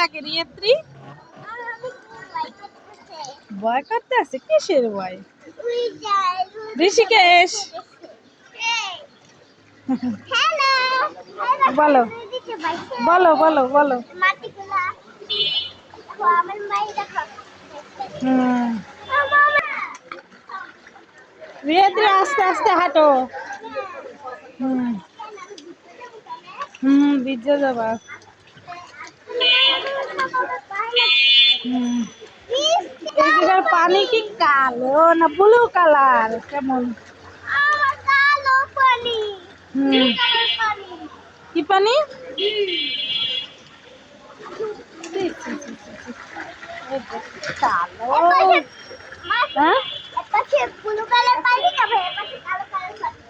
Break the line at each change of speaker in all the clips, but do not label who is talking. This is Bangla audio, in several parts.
লাগে রিয়েত্রি ভয় করতে আছে? কিসের ভয়?
ঋষিকেশ। বলো। বলো বলো
বলো। রিয়েত্রি, আস্তে আস্তে হাঁটো। হুম। হুম বিজে যাবা হুম
পানি কি
কালো না ব্লু কালার কেমন? হুম। কি পানি। এই দেখ, কালো
হ্যাঁ?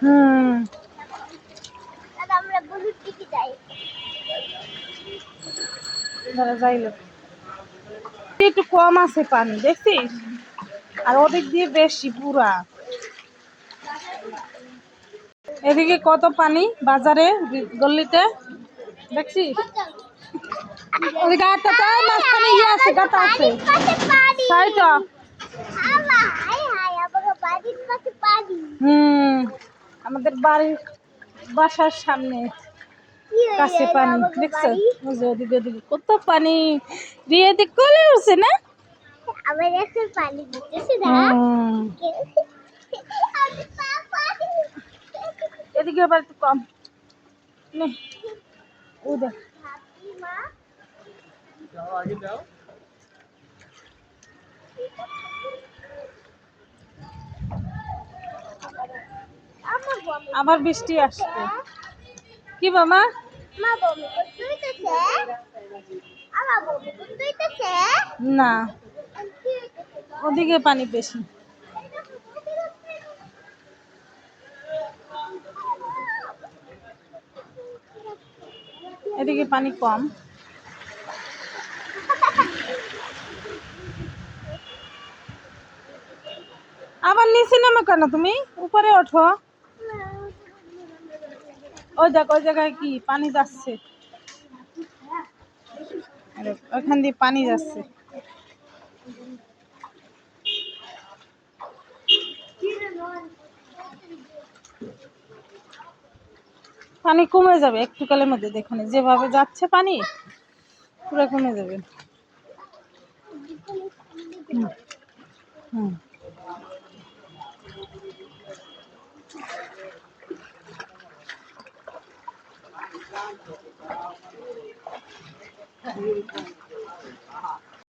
হুম।
আমরা বুলুর দিকে যাই।
ধরে যাইলো। একটু কম আছে পানি দেখছিস আর ওদিক দিয়ে বেশি, পুরা। এদিকে কত পানি বাজারে, গল্লিতে? দেখছিস
মাঝখানে ইয়ে তাই তো।
আমাদের বাড়ির বাসার সামনে।
কাছে পানি দেখছ
ওদিকে ওদিকে কত পানি। দিয়ে দিক কলে উঠছে না?
আবার এখন পানি দিতেছি না
এদিকে আবার একটু কম। নে, ওই দেখ।
আবার বৃষ্টি আসছে।
কি বাবা? না।
ওদিকে
পানি বেশি।
এদিকে পানি
কম। আবার নিচে নেমে কেন তুমি? উপরে ওঠো। ওই দেখ, ওই জায়গায় কি? পানি যাচ্ছে। ওখান দিয়ে পানি যাচ্ছে। পানি কমে যাবে একটু কালের মধ্যে, দেখুন। যেভাবে যাচ্ছে পানি, পুরো কমে যাবে।
হুম
হুম। ちゃんと笑うようにしてくれて、みんなに笑うのは。